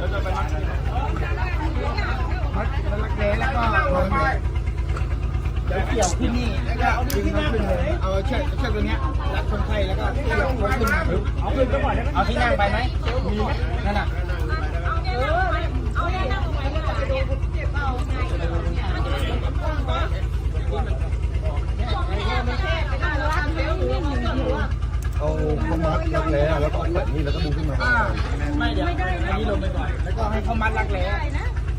เราจะไปมัดมัดรักแร้แล้วก็ลงเลยเดี๋ยวเกี่ยวขึ้นนี่แล้วก็ดึงมันขึ้นเลยเอาเชือกเชือกตัวเนี้ยรัดคนไข้แล้วก็เกี่ยวเขาขึ้นมาเอาขึ้นก็ปล่อยได้เอาที่นั่งไปไหมมีไหมนั่นน่ะเอาเขามัดรักแร้แล้วก็เอาแขวนนี่แล้วก็ดึงขึ้นมาอ่า ไม่เดี๋ยวอันนี้ลงไปก่อน แล้วก็ให้เขามัดรักแร้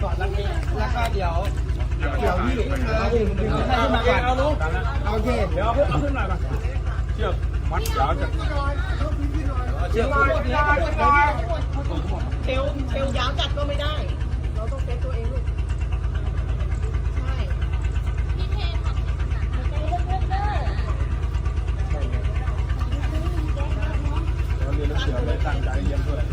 กอดรักแร้แล้วก็เดี๋ยวเดี่ยวนี่เอาดึงดึงคนไข้ขึ้นมาก่อนเอาลูกเอเคเดี๋ยวเอาขึ้นเอาขึ้นหน่อยป่ะเชือกมัดยาวจะเชือกเทลเทลยาวจัดก็ไม่ได้ เราต้องเซ็ตตัวเองลูก ใช่ เรียนแล้วเสือได้ตั้งใจเรียนด้วย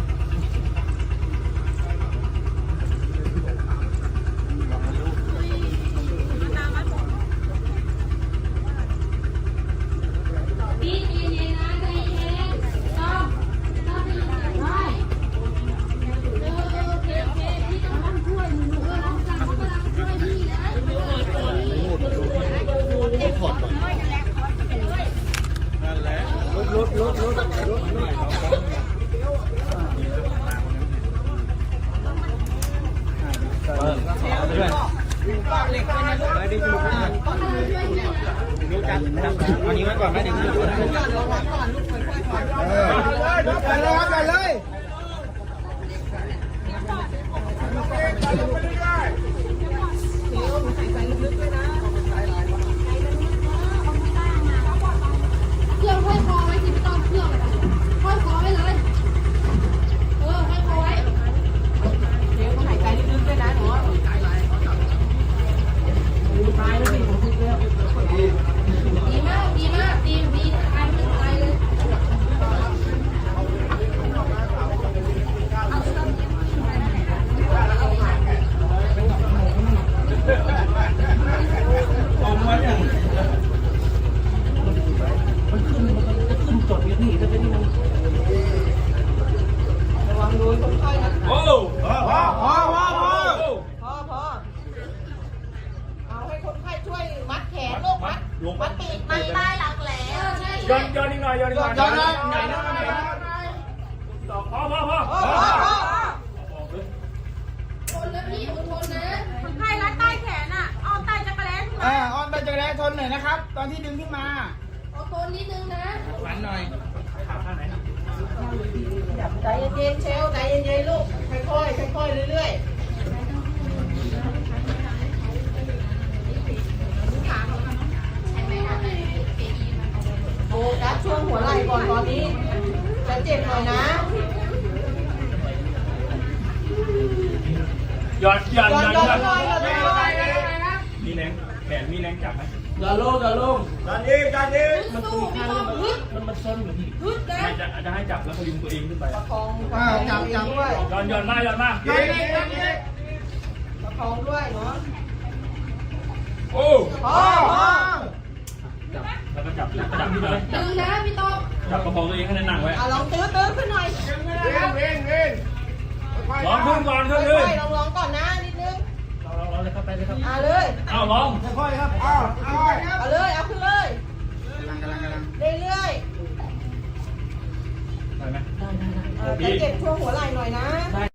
พี่ใจเย็นนะใจเย็นต้องต้องมีเสียงได้เออโอเคโอเคพี่ต้องช่วยหนูเออน้องสาวกำลังช่วยพี่นะ ถอดก่อน เหล็กไปนะลูกไปดึงลูกอ่าดูจับจับ เอานี้ไว้ก่อนไม่ดึงลูกเออไปเลยไปเลย เครื่องห้อยคอไว้สิไม่ต้องเครื่องเลยนะห้อยคอไว้เลย เออห้อยคอไว้ เดี๋ยวหายใจลึกๆด้วยนะหนู ดีมากดีมากดีดีตายไม่ตายเลย เอามาเนี่ย ระวังโดนคนไข้นะ โอ้ พอพอพอพอ พอพอเอาให้คนไข้ช่วยมัดแขน ลูกมัดมัดปีกมันใต้หลังแหลเออใช่ย้อใช่นย้อนอีกหน่อยย้อนอีกหน่อยย้อนหน่อยไหนนะไหนนะพอพอพอพอพอพอทนนะพี่อดทนนะไข้รัดใต้แขนอะเอาใต้จักรแลนอ่าออนไปจักรแร้ทนหน่อยนะครับ ตอนที่ดึงขึ้นมาอดทนนิดนึงนะหวานหน่อยใจเย็นๆเชลใจเย็นๆลูกค่อยๆค่อยๆเรื่อยๆ หัวไหล่ก่อนตอนนี้จะเจ็บหน่อยนะย้อนย้อนย้อนย้อนย้อนย้อนย้อนย้อนย้อนมีแรงแขนมีแรงจับไหมอย่าลงอย่าลงดันอีกดันอีกสู้พี่ต้องฮึดมันมันซนอยู่ที่ฮึดนะไม่จะจะให้จับแล้วพยุงตัวเองขึ้นไปประคองอ่าจับจับด้วยย้อนย้อนมาย้อนมาไปเลยไปเลยประคองด้วยเนาะโอ้พอพอ แล้วก็จับแล้วก็จับขึ้นไปเลยดึงนะพี่ต้องจับประคองตัวเองให้แน่นๆไว้อะลองตื้อตื้อขึ้นหน่อยลองขึ้นก่อนขึ้นเลค่อยยๆลองลองก่อนนะนิดนึงลองลองเลยครับไปเลยครับอะเลยเอาลองค่อยๆครับอ้าวเอาเอาเลยเอาขึ้นเลยกำลังกำลังกำลังเรื่อยได้ไหมๆเออจะเจ็บช่วงหัวไหล่หน่อยนะได้